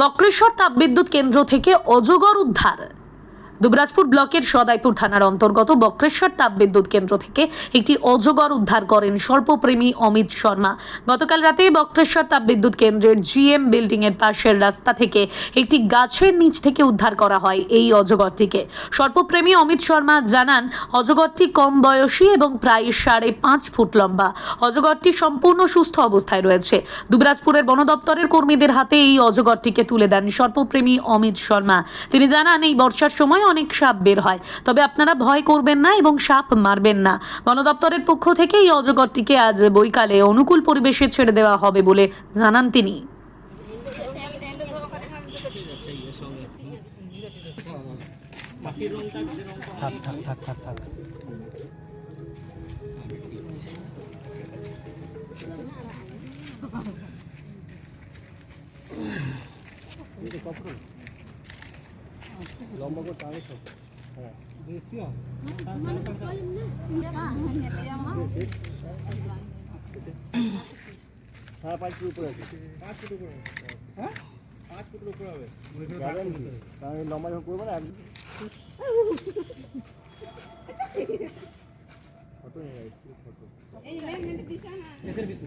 মক্রেশ্বর তাপবিদ্যুৎ কেন্দ্র থেকে অজগর উদ্ধার। দুবরাজপুর ব্লকের সদাইপুর থানার অন্তর্গত বক্রেশ্বর তাপবিদ্যুৎ কেন্দ্র থেকে একটি অজগর উদ্ধার করেন সর্পপ্রেমী অমিত শর্মা। গতকাল রাতে বক্রেশ্বর তাপবিদ্যুৎ কেন্দ্রের জিএম বিল্ডিং এর পাশের রাস্তা থেকে একটি গাছের নিচ থেকে উদ্ধার করা হয় এই অজগরটিকে। সর্পপ্রেমী অমিত শর্মা জানান, অজগরটি কম বয়সী এবং প্রায় সাড়ে পাঁচ ফুট লম্বা। অজগরটি সম্পূর্ণ সুস্থ অবস্থায় রয়েছে। দুবরাজপুরের বন দপ্তরের কর্মীদের হাতে এই অজগরটিকে তুলে দেন সর্পপ্রেমী অমিত শর্মা। তিনি জানান, এই বর্ষার সময় অনেক সাপ বের হয়। তবে আপনারা ভয় করবেন না এবং সাপ মারবেন না। বন দপ্তরের পক্ষ থেকে এই অজগরটিকে আজ বৈকালে অনুকূল পরিবেশে ছেড়ে দেওয়া হবে বলে জানান তিনি। থাক থাক থাক থাক থাক। লম্বা করে টানে সব হ্যাঁ সাড়ে পাঁচ ফুট উপরে আছে পাঁচ ফুট উপরে হ্যাঁ পাঁচ ফুটের উপরে হবে লম্বা যখন করব না এক ফটো নিয়ে ফটো দিকে চলে এসেছে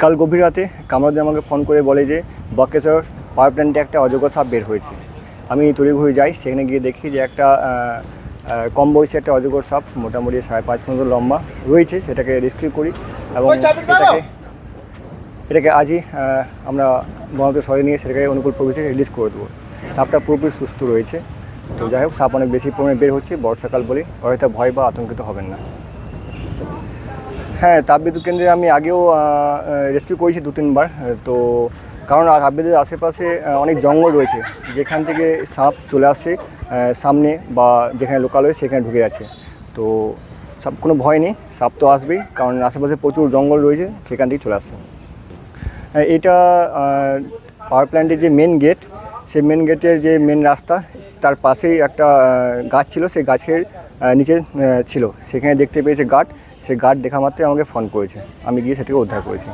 কাল গভীর রাতে কামরাদি আমাকে ফোন করে বলে যে বকেশ্বর পাওয়ার প্ল্যান্টে একটা অযোগ্য সাপ বের হয়েছে। আমি তড়িঘড়ি যাই সেখানে গিয়ে দেখি যে একটা কম বয়সী একটা অজগর সাপ মোটামুটি সাড়ে পাঁচ মতো লম্বা রয়েছে সেটাকে রেস্কিউ করি এবং এটাকে এটাকে আজই আমরা বনতে সরে নিয়ে সেটাকে অনুকূল পরিবেশে রিলিজ করে দেবো। সাপটা পুরোপুরি সুস্থ রয়েছে। তো যাই হোক, সাপ অনেক বেশি পরিমাণে বের হচ্ছে, বর্ষাকাল বলে। হয়তো ভয় বা আতঙ্কিত হবেন না। হ্যাঁ তাপবিদ্যুৎ কেন্দ্রে আমি আগেও রেস্কিউ করেছি দু, তিনবার। তো কারণ তাপবিদ্যুৎ আশেপাশে অনেক জঙ্গল রয়েছে। যেখান থেকে সাপ চলে আসছে সামনে বা যেখানে লোকাল হয়ে সেখানে ঢুকে যাচ্ছে। তো সাপ, কোনো ভয় নেই। সাপ তো আসবেই, কারণ আশেপাশে প্রচুর জঙ্গল রয়েছে, সেখান থেকে চলে আসছে। এটা পাওয়ার প্ল্যান্টের যে মেন গেট সেই মেন গেটের যে মেন রাস্তা, তার পাশেই একটা গাছ ছিল, সেই গাছের নিচে ছিল। সেখানে দেখতে পেয়েছে গার্ড সেই গার্ড দেখা মাত্রই আমাকে ফোন করেছে। আমি গিয়ে সেটাকে উদ্ধার করেছি।